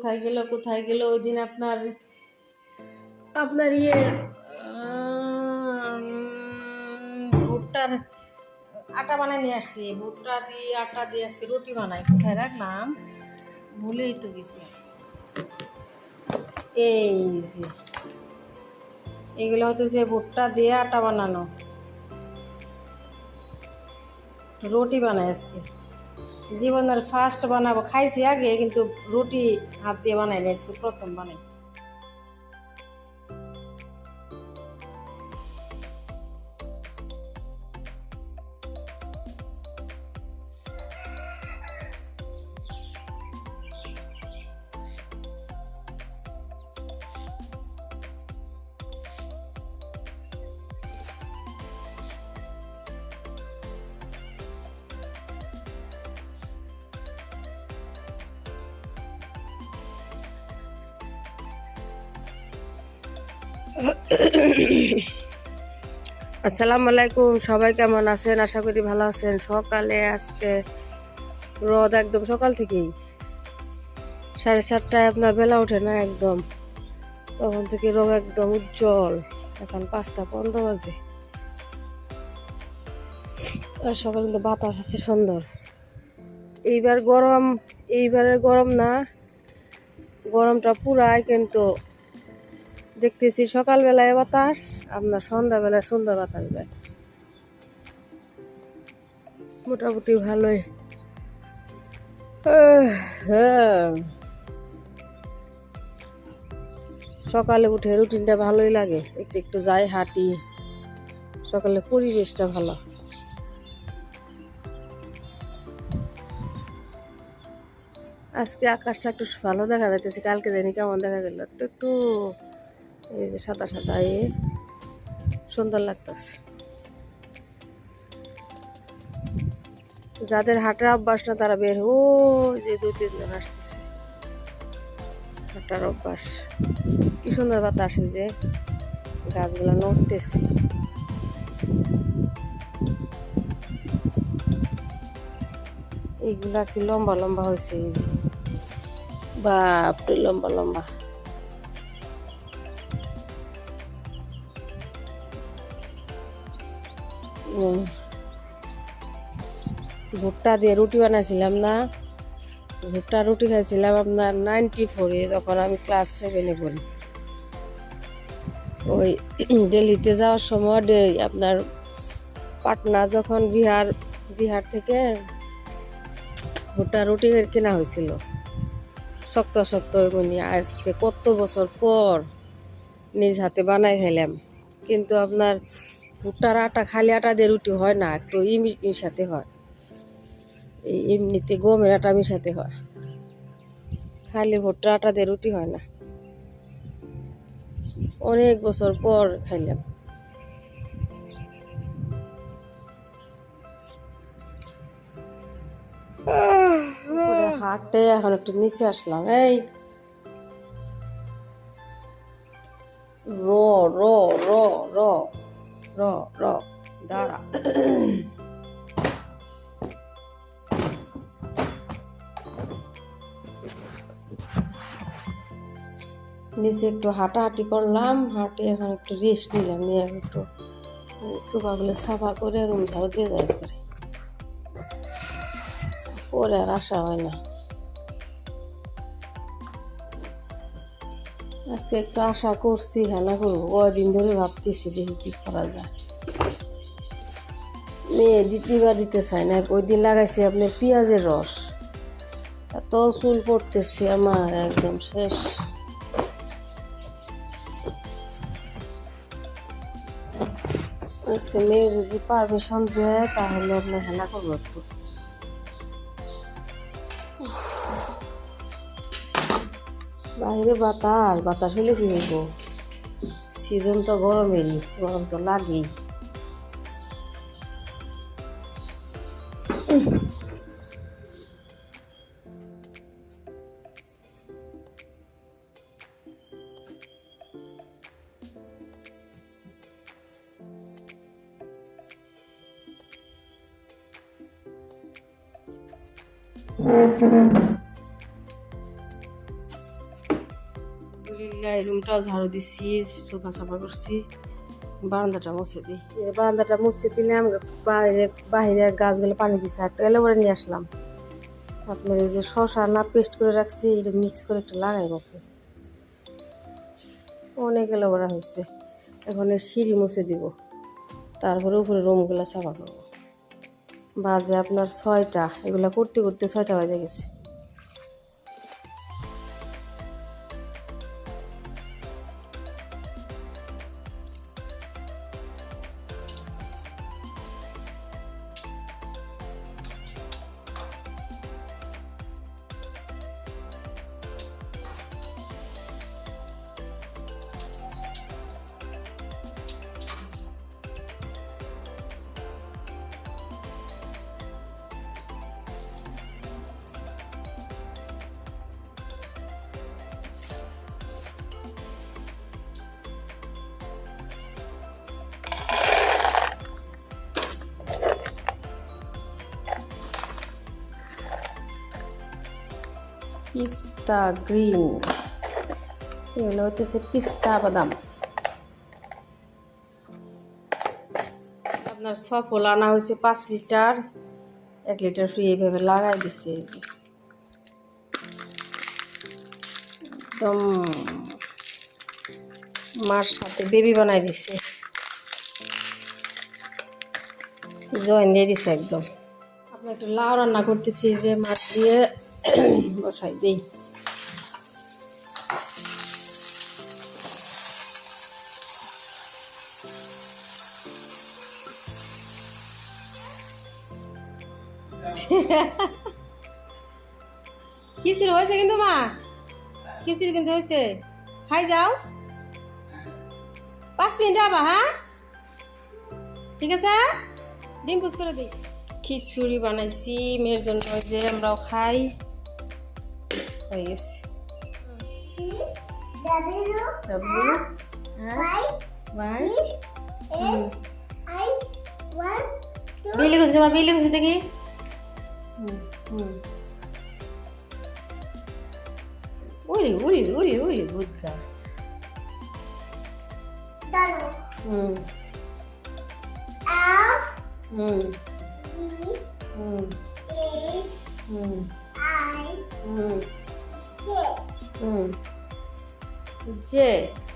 কোথায় গেল কোথায় গেল? ওই দিন আপনার আপনার ইয়ে ভুট্টার আটা বানাই নিয়ে আসছি। ভুট্টা দিয়ে আটা দিয়ে আসছি রুটি বানাই। কোথায় রাখলাম? ভুলেই তো গেছি। এই যে এগুলো হচ্ছে যে ভুট্টা দিয়ে আটা বানানো। রুটি বানাই আজকে। জীবনের ফার্স্ট বানাবো খাইছি আগে কিন্তু রুটি হাত দিয়ে বানাই না প্রথম বানাই। আসসালামু আলাইকুম, সবাই কেমন আছেন? আশা করি ভালো আছেন। সকালে আজকে রোদ একদম সকাল থেকেই। সাড়ে সাতটায় আপনার বেলা ওঠে না একদম। তখন থেকে রোদ একদম উজ্জ্বল। এখন পাঁচটা পনেরো বাজে। আর সকালে কিন্তু বাতাস আছে সুন্দর। এইবার গরম, এইবারের গরম না, গরমটা পুরাই কিন্তু দেখতেছি সকালবেলায় বাতাস আপনার সন্ধ্যাবেলায় সুন্দর বাতাস দেয়। মোটামুটি ভালোই। সকালে উঠে রুটিনটা ভালোই লাগে, একটু একটু যাই, হাঁটি। সকালে পরিবেশটা ভালো। আজকে আকাশটা একটু ভালো দেখা যাইতেছে, কালকে জানি কেমন দেখা গেল, একটু একটু এই যে সাদা সাদা এ। সুন্দর লাগতেছে। যাদের হাঁটার অভ্যাস না, তারা বের ও যে দু তিনজন আসতেছে। হাঁটার অভ্যাস। কি সুন্দর বাতাস যে। গাছগুলো নড়তেছে। এইগুলা কি লম্বা লম্বা হয়েছে বাপরে, লম্বা লম্বা। ভুট্টা দিয়ে রুটি বানাইছিলাম না। ভুট্টা রুটি খাইছিলাম আপনার নাইনটি ফোরে যখন আমি ক্লাস সেভেনে পড়ি। ওই দিল্লিতে যাওয়ার সময় আপনার পাটনা যখন বিহার বিহার থেকে ভুট্টা রুটি কেনা হয়েছিল। শক্ত শক্ত এমনি আজকে কত বছর পর নিজ হাতে বানাই খাইলাম কিন্তু আপনার ভুট্টার আটা খালি আটা দিয়ে রুটি হয় না একটু ইমি সাথে হয়। এই এমনিতে গমের আটা মিশাতে হয়। খালি ভুট্টার আটা দিয়ে রুটি হয় না। অনেক বছর পর খাইলাম। হাটে এখন একটু নিচে আসলাম এই। র র র র। র র দাঁড়া নিচে একটু হাঁটাহাঁটি করলাম, হাঁটে এখন একটু রেস্ট নিলাম, নিয়ে একটু সোফাগুলো সাফা করে রুম ঝাড়ু দিয়ে যাই করে পরে আর আসা হয় না। আজকে একটু আশা করছি, হেলা করব। কদিন ধরে ভাবতেছি দেখি কি করা যায়। মেয়ে দ্বিতীয়বার দিতে চায় না ওই দিন লাগাইছি আপনার পেঁয়াজের রস। এত চুল পড়তেছে আমার, একদম শেষ। আজকে মেয়ে যদি পারমিশন দেয়, তাহলে আপনার হেলা করব একটু। বাইরে বাতাস বাতাস হলে কি হইব সিজন তো গরমেরই গরম তো লাগেই Thank you. এই রুমটাও ঝাড়ু দিচ্ছি সোফা সাফা করছি। বারান্দাটা মুছে দিই। বারান্দাটা মুছে দিলে আমি বাইরে বাইরের গাছগুলো পানি দিছি, আর একটু নিয়ে আসলাম। আপনার এই যে শশা না পেস্ট করে রাখছি, এটা মিক্স করে একটু লাগাই মুখে অনেক এলোভেরা হয়েছে। এখন সিঁড়ি মুছে দিব। তারপরে উপরে রুমগুলো সাফা করব। বাজে আপনার ছয়টা। এগুলো করতে করতে ছয়টা বাজে গেছে। পিস্তা গ্রিন এগুলো হতেছে পিস্তা বাদাম আপনার সফল আনা হয়েছে পাঁচ লিটার এক লিটার ফ্রি এইভাবে লাগাই দিছে। একদম মার সাথে বেবি বানাই দিছে জয়েন দিয়ে দিছে একদম আপনি একটু লাউ রান্না করতেছি যে মাছ দিয়ে বসাই, দিই। খিচুড়ি হয়েছে কিন্তু, মা। খিচুড়ি কিন্তু হয়েছে। খাই, যাও। পাঁচ মিনিট আবার হ্যাঁ? ঠিক আছে? ডিম পুষ করে দিই। খিচুড়ি বানাইছি, মেয়ের জন্য যে আমরাও খাই। place. One two. Billy ko see, Billy. Uri uri uri uri good ka. Dalo. Hmm. F. Hmm. Hmm. Hmm. I. Hmm. হুম যে সুন্দর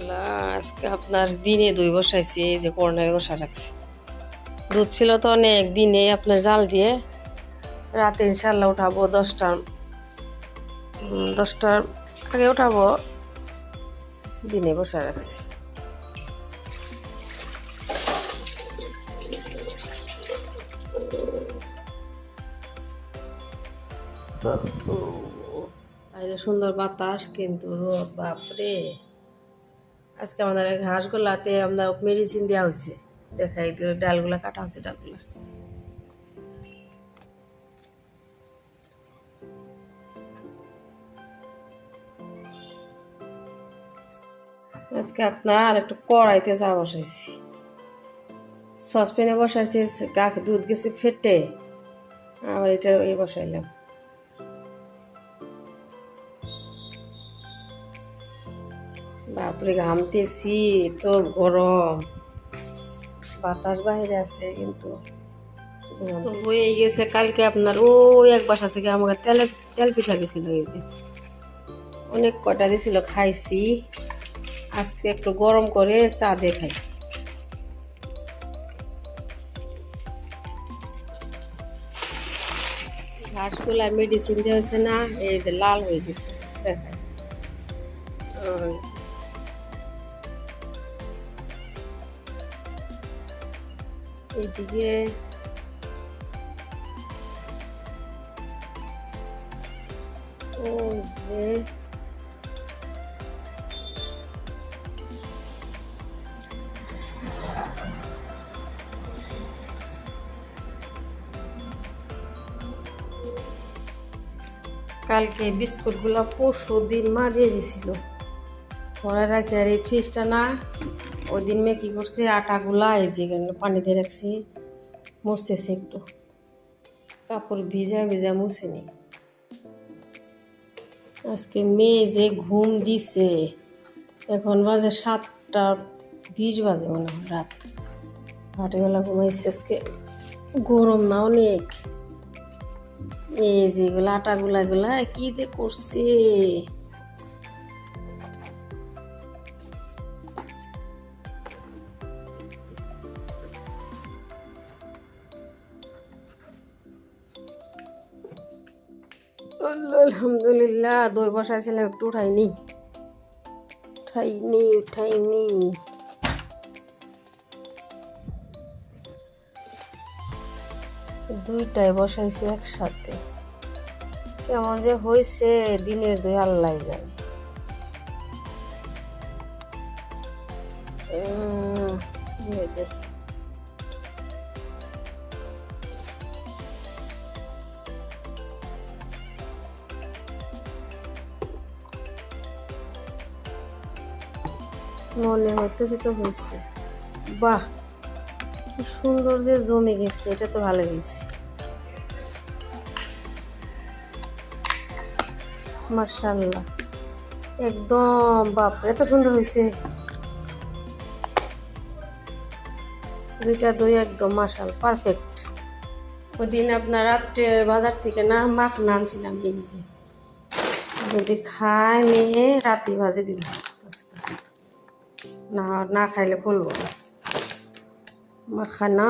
আল্লাহ, আজকে আপনার দিনে দই বসাইছি এই যে কর্নারে বসা রাখছি। দুধ ছিল তো অনেক দিনে আপনার জাল দিয়ে রাতে ইনশাল্লাহ উঠাবো দশটার দশটার আগে উঠাবো দিনে বসা রাখছি। বাইরে সুন্দর বাতাস কিন্তু রোদ বাপরে। আজকে আমাদের ঘাসগুলাতে আপনার মেডিসিন দেওয়া হয়েছে দেখাই দিল ডালগুলা কাটা হয়েছে ডালগুলা। আজকে আপনার একটু কড়াইতে চা বসাইছি। সসপ্যানে বসাইছি, গাকে দুধ গেছে ফেটে। আবার এটা এই বসাইলাম। বাপরে ঘামতেছি তো গরম। বাতাস বাইরে আছে কিন্তু। তো হয়ে গেছে কালকে আপনার ওই এক বাসা থেকে আমাকে তেলে তেল পিঠা দিছিল এই যে। অনেক কটা দিছিল খাইছি। আজকে একটু গরম করে চা দিয়ে খাই। ঘাসগুলা মেডিসিন দিয়েছে না এই যে লাল হয়ে গেছে যে। কালকে বিস্কুটগুলো পরশু দিন মা দিয়ে দিছিল। পরে রাখি আর এই ফ্রিজটা না ওই দিন মেয়ে কী করছে? আটাগুলা এই যে এখানে পানি রাখছি, মুছতেছে একটু। কাপড় ভিজা ভিজা মুছেনি। আজকে মেয়ে যে ঘুম দিছে, এখন বাজে সাতটা বিশ বাজে মনে হয় রাত। রাতেবেলা ঘুমাইছে আজকে। গরম না অনেক। এই যে এগুলো আটাগুলা এগুলা, কি যে করছে? আলহামদুলিল্লাহ দই বসাইছিলাম একটু উঠাইনি। উঠাইনি উঠাইনি। দুইটাই বসাইছি একসাথে। কেমন যে হয়েছে দিনের দুই আল্লাহ যায় উম, এই মনে হইতেছে তো হয়েছে। বাহ, কি সুন্দর যে জমে গেছে, এটা তো ভালো হয়েছে। মার্শাল্লাহ একদম বাপরে এত সুন্দর হয়েছে। দুইটা দই একদম মার্শাল পারফেক্ট ওদিন আপনার রাত্রে বাজার থেকে না মাখ না আনছিলাম এই যে। যদি খায় মেয়ে রাতে ভাজে দিল আজকে না না খাইলে বলব মাখানা